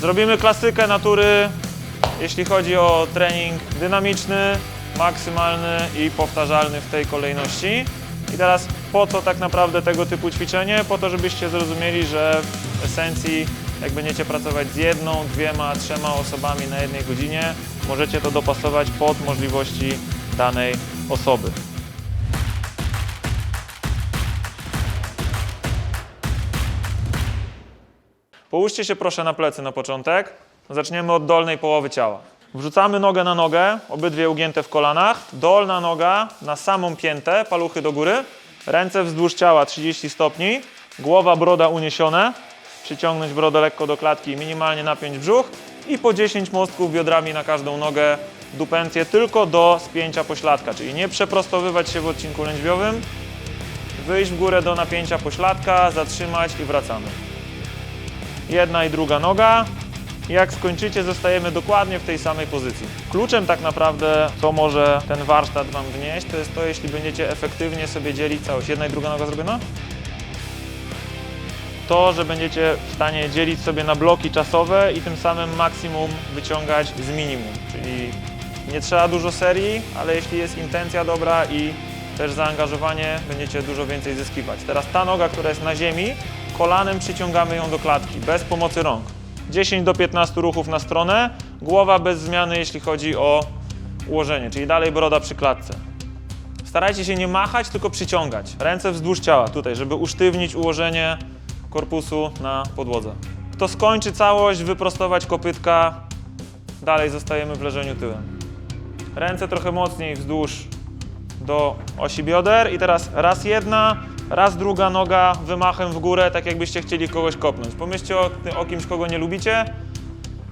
Zrobimy klasykę natury, jeśli chodzi o trening dynamiczny, maksymalny i powtarzalny w tej kolejności. I teraz po co tak naprawdę tego typu ćwiczenie? Po to, żebyście zrozumieli, że w esencji jak będziecie pracować z jedną, dwiema, trzema osobami na jednej godzinie, możecie to dopasować pod możliwości danej osoby. Połóżcie się proszę na plecy na początek. Zaczniemy od dolnej połowy ciała. Wrzucamy nogę na nogę, obydwie ugięte w kolanach. Dolna noga na samą piętę, paluchy do góry. Ręce wzdłuż ciała 30 stopni. Głowa, broda uniesione. Przyciągnąć brodę lekko do klatki, minimalnie napiąć brzuch. I po 10 mostków biodrami na każdą nogę. Dupencję tylko do spięcia pośladka, czyli nie przeprostowywać się w odcinku lędźwiowym. Wyjść w górę do napięcia pośladka, zatrzymać i wracamy jedna i druga noga. Jak skończycie, zostajemy dokładnie w tej samej pozycji. Kluczem tak naprawdę, co może ten warsztat Wam wnieść, to jest to, jeśli będziecie efektywnie sobie dzielić całość. Jedna i druga noga zrobiona? To, że będziecie w stanie dzielić sobie na bloki czasowe i tym samym maksimum wyciągać z minimum. Czyli nie trzeba dużo serii, ale jeśli jest intencja dobra i też zaangażowanie, będziecie dużo więcej zyskiwać. Teraz ta noga, która jest na ziemi, kolanem przyciągamy ją do klatki, bez pomocy rąk. 10 do 15 ruchów na stronę, głowa bez zmiany, jeśli chodzi o ułożenie, czyli dalej broda przy klatce. Starajcie się nie machać, tylko przyciągać. Ręce wzdłuż ciała, tutaj, żeby usztywnić ułożenie korpusu na podłodze. Kto skończy całość, wyprostować kopytka, dalej zostajemy w leżeniu tyłem. Ręce trochę mocniej wzdłuż do osi bioder i teraz raz jedna, raz druga noga wymachem w górę, tak jakbyście chcieli kogoś kopnąć. Pomyślcie o, o kimś, kogo nie lubicie.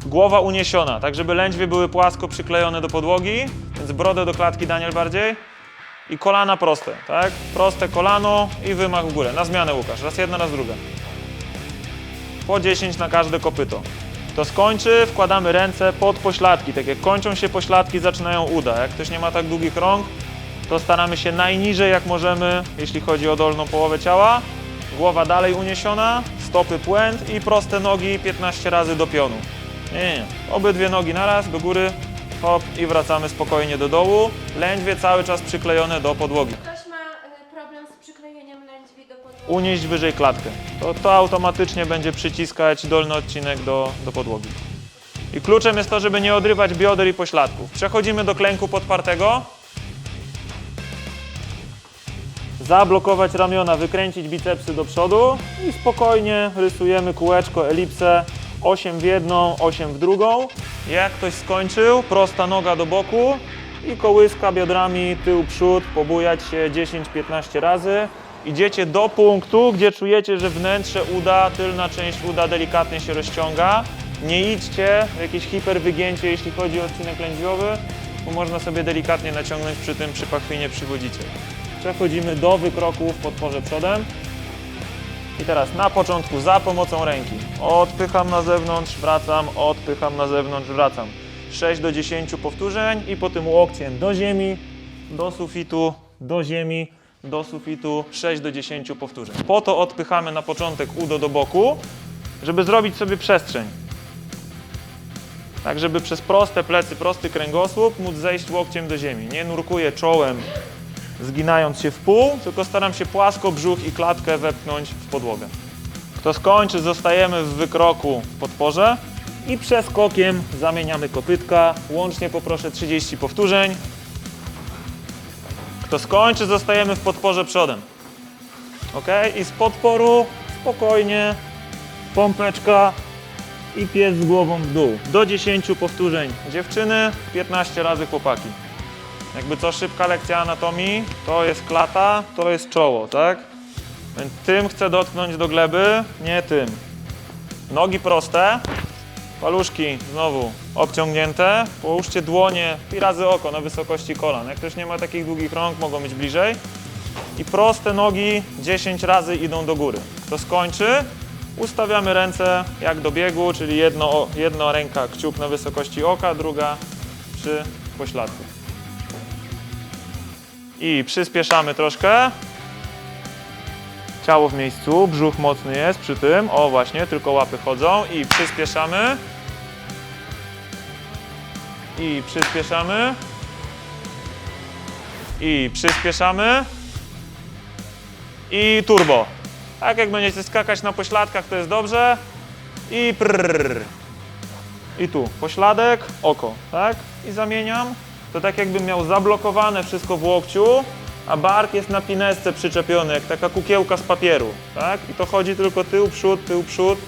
Głowa uniesiona, tak żeby lędźwie były płasko przyklejone do podłogi, więc brodę do klatki Daniel bardziej. I kolana proste, tak? Proste kolano i wymach w górę. Na zmianę Łukasz, raz jedna, raz druga. Po 10 na każde kopyto. To skończy, wkładamy ręce pod pośladki. Tak jak kończą się pośladki, zaczynają uda. Jak ktoś nie ma tak długich rąk, to staramy się najniżej jak możemy, jeśli chodzi o dolną połowę ciała. Głowa dalej uniesiona, stopy płęd i proste nogi 15 razy do pionu. Nie, nie, nie. Obydwie nogi naraz, do góry, hop i wracamy spokojnie do dołu. Lędźwie cały czas przyklejone do podłogi. Ktoś ma e, problem z przyklejeniem lędźwi do podłogi. Unieść wyżej klatkę. To, to automatycznie będzie przyciskać dolny odcinek do, do podłogi. I kluczem jest to, żeby nie odrywać bioder i pośladków. Przechodzimy do klęku podpartego. Zablokować ramiona, wykręcić bicepsy do przodu i spokojnie rysujemy kółeczko, elipsę 8 w jedną, 8 w drugą. Jak ktoś skończył, prosta noga do boku i kołyska biodrami tył przód, pobujać się 10-15 razy. Idziecie do punktu, gdzie czujecie, że wnętrze uda, tylna część uda delikatnie się rozciąga. Nie idźcie w jakieś hiperwygięcie, jeśli chodzi o odcinek lędźwiowy, bo można sobie delikatnie naciągnąć przy tym przy pachwinie przywodzicie. Przechodzimy do wykroku w podporze przodem. I teraz na początku za pomocą ręki. Odpycham na zewnątrz, wracam, odpycham na zewnątrz, wracam. 6 do 10 powtórzeń i potem łokciem do ziemi, do sufitu, do ziemi, do sufitu, 6 do 10 powtórzeń. Po to odpychamy na początek udo do boku, żeby zrobić sobie przestrzeń. Tak, żeby przez proste plecy, prosty kręgosłup móc zejść łokciem do ziemi. Nie nurkuję czołem, zginając się w pół, tylko staram się płasko brzuch i klatkę wepchnąć w podłogę. Kto skończy, zostajemy w wykroku w podporze i przeskokiem zamieniamy kopytka. Łącznie poproszę 30 powtórzeń. Kto skończy, zostajemy w podporze przodem. Ok? I z podporu spokojnie, pompeczka i pies z głową w dół. Do 10 powtórzeń dziewczyny, 15 razy chłopaki. Jakby co, szybka lekcja anatomii, to jest klata, to jest czoło, tak? Więc tym chcę dotknąć do gleby, nie tym. Nogi proste, paluszki znowu obciągnięte, połóżcie dłonie i razy oko na wysokości kolan. Jak ktoś nie ma takich długich rąk, mogą być bliżej. I proste nogi 10 razy idą do góry. Kto skończy, ustawiamy ręce jak do biegu, czyli jedno, jedna ręka kciuk na wysokości oka, druga przy pośladku. I przyspieszamy troszkę. Ciało w miejscu, brzuch mocny jest przy tym. O właśnie, tylko łapy chodzą i przyspieszamy. I przyspieszamy. I przyspieszamy. I turbo. Tak jak będziecie skakać na pośladkach, to jest dobrze. I prrr. I tu pośladek, oko, tak? I zamieniam. To tak jakbym miał zablokowane wszystko w łokciu, a bark jest na pinesce przyczepiony, jak taka kukiełka z papieru, tak? I to chodzi tylko tył, przód, tył, przód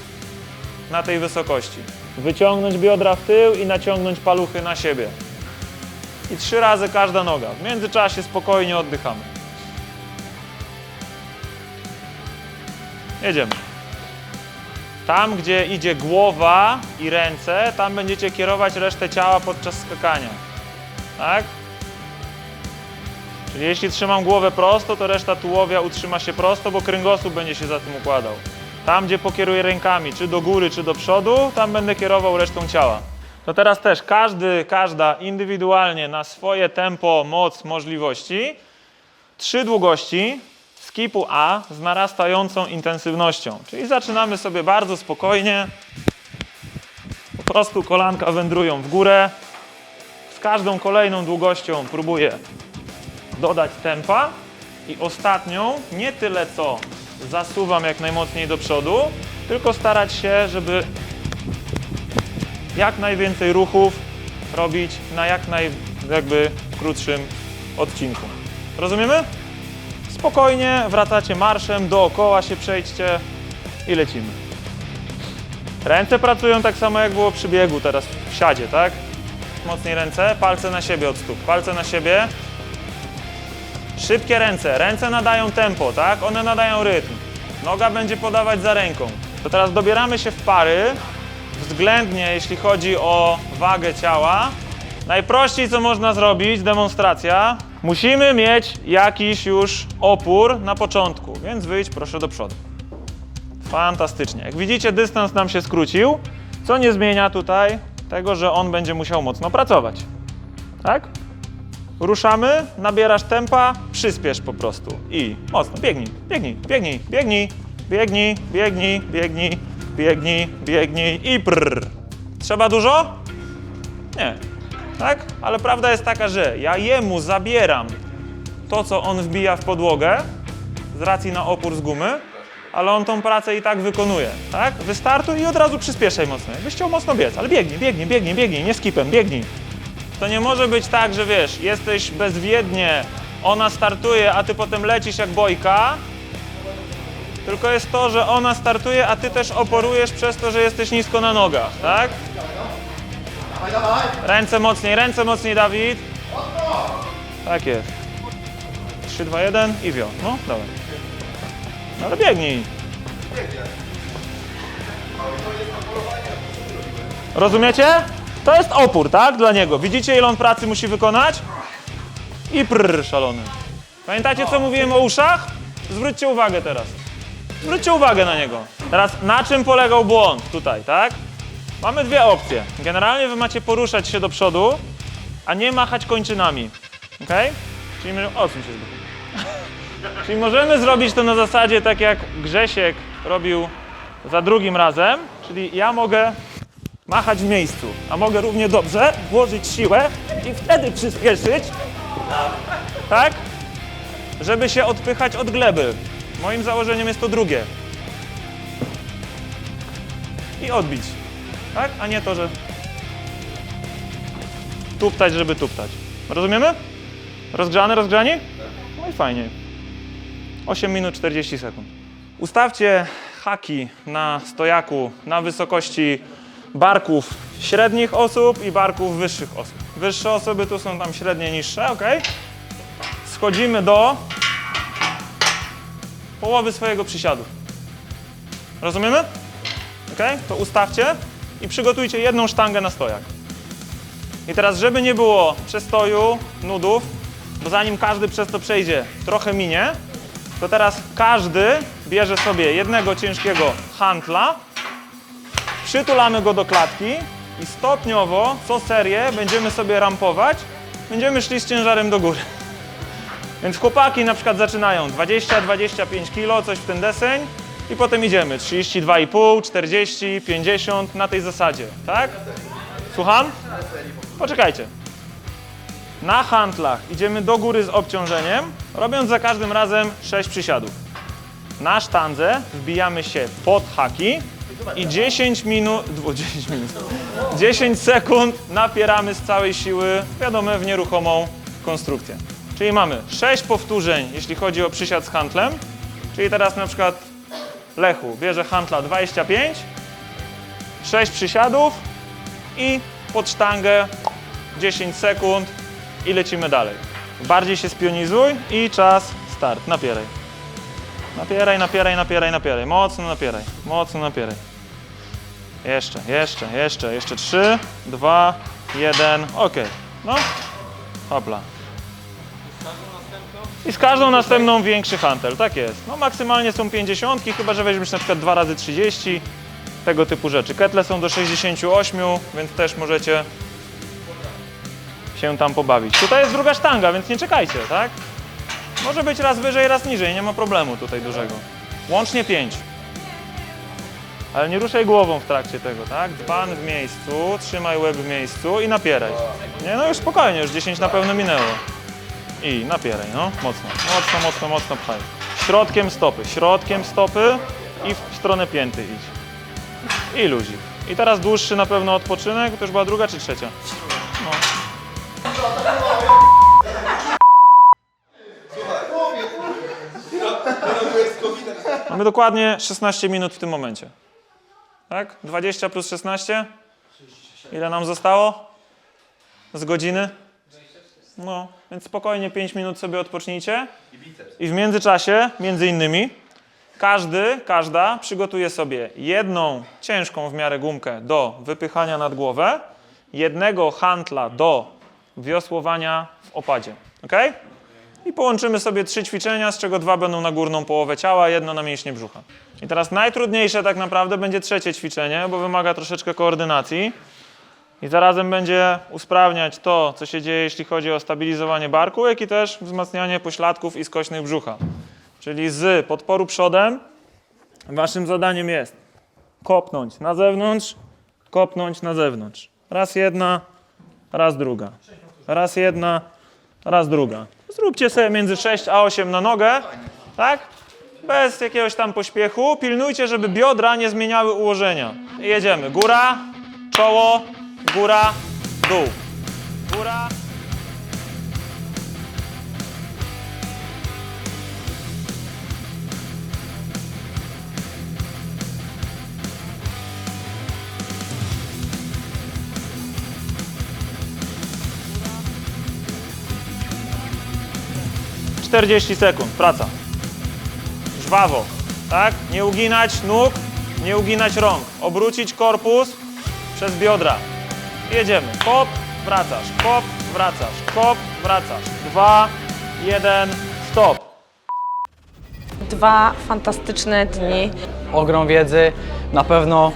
na tej wysokości. Wyciągnąć biodra w tył i naciągnąć paluchy na siebie. I trzy razy każda noga. W międzyczasie spokojnie oddychamy. Jedziemy. Tam, gdzie idzie głowa i ręce, tam będziecie kierować resztę ciała podczas skakania. Tak? Czyli jeśli trzymam głowę prosto, to reszta tułowia utrzyma się prosto, bo kręgosłup będzie się za tym układał. Tam, gdzie pokieruję rękami, czy do góry, czy do przodu, tam będę kierował resztą ciała. To teraz też każdy, każda indywidualnie na swoje tempo, moc, możliwości. Trzy długości skipu A z narastającą intensywnością. Czyli zaczynamy sobie bardzo spokojnie. Po prostu kolanka wędrują w górę. Z każdą kolejną długością próbuję dodać tempa i ostatnią nie tyle co zasuwam jak najmocniej do przodu, tylko starać się, żeby jak najwięcej ruchów robić na jak naj, jakby krótszym odcinku. Rozumiemy? Spokojnie wracacie marszem, dookoła się przejdźcie i lecimy. Ręce pracują tak samo jak było przy biegu teraz w siadzie, tak? Mocniej ręce, palce na siebie od stóp, palce na siebie. Szybkie ręce, ręce nadają tempo, tak? One nadają rytm. Noga będzie podawać za ręką. To teraz dobieramy się w pary, względnie jeśli chodzi o wagę ciała. Najprościej co można zrobić, demonstracja. Musimy mieć jakiś już opór na początku, więc wyjdź proszę do przodu. Fantastycznie. Jak widzicie, dystans nam się skrócił, co nie zmienia tutaj tego, że on będzie musiał mocno pracować. Tak? Ruszamy, nabierasz tempa, przyspiesz po prostu. I mocno, biegnij, biegnij, biegnij, biegnij, biegnij, biegnij, biegnij, biegnij, biegnij i prrr. Trzeba dużo? Nie. Tak? Ale prawda jest taka, że ja jemu zabieram to, co on wbija w podłogę z racji na opór z gumy, ale on tą pracę i tak wykonuje, tak? Wystartuj i od razu przyspieszaj mocno. Jakbyś chciał mocno biec, ale biegnij, biegnij, biegnij, biegnij, nie skipem, biegnij. To nie może być tak, że wiesz, jesteś bezwiednie, ona startuje, a ty potem lecisz jak bojka. Tylko jest to, że ona startuje, a ty też oporujesz przez to, że jesteś nisko na nogach, tak? Ręce mocniej, ręce mocniej, Dawid. Tak jest. 3, 2, 1 i wio. No, dawaj. No biegnij. Rozumiecie? To jest opór, tak? Dla niego. Widzicie, ile on pracy musi wykonać? I prrr, szalony. Pamiętacie, co mówiłem o uszach? Zwróćcie uwagę teraz. Zwróćcie uwagę na niego. Teraz, na czym polegał błąd tutaj, tak? Mamy dwie opcje. Generalnie wy macie poruszać się do przodu, a nie machać kończynami. Ok? Czyli my... Odsuń się z boku. Czyli możemy zrobić to na zasadzie tak jak Grzesiek robił za drugim razem, czyli ja mogę machać w miejscu, a mogę równie dobrze włożyć siłę i wtedy przyspieszyć, tak? Żeby się odpychać od gleby. Moim założeniem jest to drugie. I odbić, tak? A nie to, że tuptać, żeby tuptać. Rozumiemy? Rozgrzany, rozgrzani? No i fajnie. 8 minut 40 sekund. Ustawcie haki na stojaku na wysokości barków średnich osób i barków wyższych osób. Wyższe osoby tu są tam średnie, niższe, ok? Schodzimy do połowy swojego przysiadu. Rozumiemy? Ok? To ustawcie i przygotujcie jedną sztangę na stojak. I teraz, żeby nie było przestoju, nudów, bo zanim każdy przez to przejdzie, trochę minie, to teraz każdy bierze sobie jednego ciężkiego hantla, przytulamy go do klatki i stopniowo, co serię, będziemy sobie rampować, będziemy szli z ciężarem do góry. Więc chłopaki na przykład zaczynają 20-25 kg, coś w ten deseń i potem idziemy 32,5, 40, 50 na tej zasadzie, tak? Słucham? Poczekajcie. Na handlach idziemy do góry z obciążeniem, robiąc za każdym razem 6 przysiadów. Na sztandze wbijamy się pod haki i 10 minut, dwu- 10 minut, 10 sekund napieramy z całej siły, wiadomo, w nieruchomą konstrukcję. Czyli mamy 6 powtórzeń, jeśli chodzi o przysiad z handlem, czyli teraz na przykład Lechu bierze handla 25, 6 przysiadów i pod sztangę 10 sekund i lecimy dalej. Bardziej się spionizuj i czas start. Napieraj. Napieraj, napieraj, napieraj, napieraj. Mocno napieraj. Mocno napieraj. Jeszcze, jeszcze, jeszcze, jeszcze 3, 2, 1. Ok. No. Hopla. I z każdą następną większy hantel, tak jest. No maksymalnie są 50, chyba że weźmiesz na przykład 2 razy 30 tego typu rzeczy. Ketle są do 68, więc też możecie się tam pobawić. Tutaj jest druga sztanga, więc nie czekajcie, tak? Może być raz wyżej, raz niżej, nie ma problemu tutaj dużego. Łącznie 5. Ale nie ruszaj głową w trakcie tego, tak? Pan w miejscu, trzymaj łeb w miejscu i napieraj. Nie, no już spokojnie, już 10 na pewno minęło. I napieraj, no, mocno, mocno, mocno, mocno pchaj. Środkiem stopy, środkiem stopy i w stronę pięty idź. I luzik. I teraz dłuższy na pewno odpoczynek, to już była druga czy trzecia? Mamy dokładnie 16 minut w tym momencie. Tak? 20 plus 16? Ile nam zostało? Z godziny? No, więc spokojnie 5 minut sobie odpocznijcie. I w międzyczasie, między innymi, każdy, każda przygotuje sobie jedną ciężką w miarę gumkę do wypychania nad głowę, jednego hantla do wiosłowania w opadzie. ok? I połączymy sobie trzy ćwiczenia, z czego dwa będą na górną połowę ciała, jedno na mięśnie brzucha. I teraz najtrudniejsze tak naprawdę będzie trzecie ćwiczenie, bo wymaga troszeczkę koordynacji. I zarazem będzie usprawniać to, co się dzieje, jeśli chodzi o stabilizowanie barku, jak i też wzmacnianie pośladków i skośnych brzucha. Czyli z podporu przodem waszym zadaniem jest kopnąć na zewnątrz, kopnąć na zewnątrz. Raz jedna, raz druga. Raz jedna, raz druga. Zróbcie sobie między 6 a 8 na nogę, tak? Bez jakiegoś tam pośpiechu. Pilnujcie, żeby biodra nie zmieniały ułożenia. Jedziemy. Góra, czoło, góra, dół. Góra. Czterdzieści sekund, praca. Żwawo, tak? Nie uginać nóg, nie uginać rąk. Obrócić korpus przez biodra. Jedziemy. Kop, wracasz. Kop, wracasz. Kop, wracasz. Dwa, jeden, stop. Dwa fantastyczne dni. ogrom wiedzy na pewno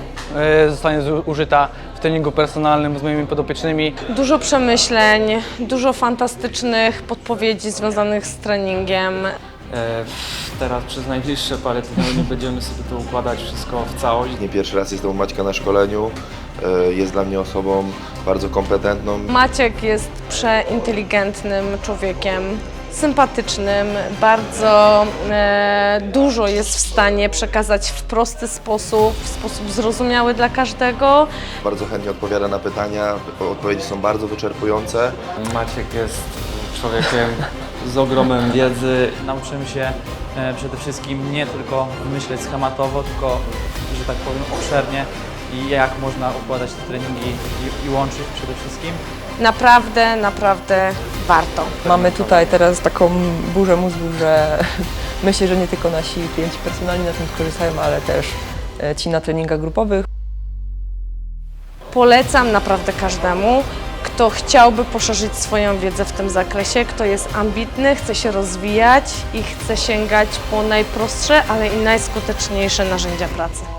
y, zostanie zużyta w treningu personalnym z moimi podopiecznymi. Dużo przemyśleń, dużo fantastycznych podpowiedzi związanych z treningiem. E, Teraz przez najbliższe parę tygodni będziemy sobie to układać wszystko w całość. Nie pierwszy raz jestem u Maćka na szkoleniu. E, Jest dla mnie osobą bardzo kompetentną. Maciek jest przeinteligentnym człowiekiem, sympatycznym, bardzo e, dużo jest w stanie przekazać w prosty sposób, w sposób zrozumiały dla każdego. Bardzo chętnie odpowiada na pytania. Odpowiedzi są bardzo wyczerpujące. Maciek jest człowiekiem z ogromem wiedzy. Nauczymy się e, przede wszystkim nie tylko myśleć schematowo, tylko, że tak powiem, obszernie i jak można układać te treningi i, i łączyć przede wszystkim. Naprawdę, naprawdę warto. Mamy tutaj teraz taką burzę mózgu, że myślę, że nie tylko nasi klienci personalni na tym korzystają, ale też e, ci na treningach grupowych. Polecam naprawdę każdemu, kto chciałby poszerzyć swoją wiedzę w tym zakresie, kto jest ambitny, chce się rozwijać i chce sięgać po najprostsze, ale i najskuteczniejsze narzędzia pracy.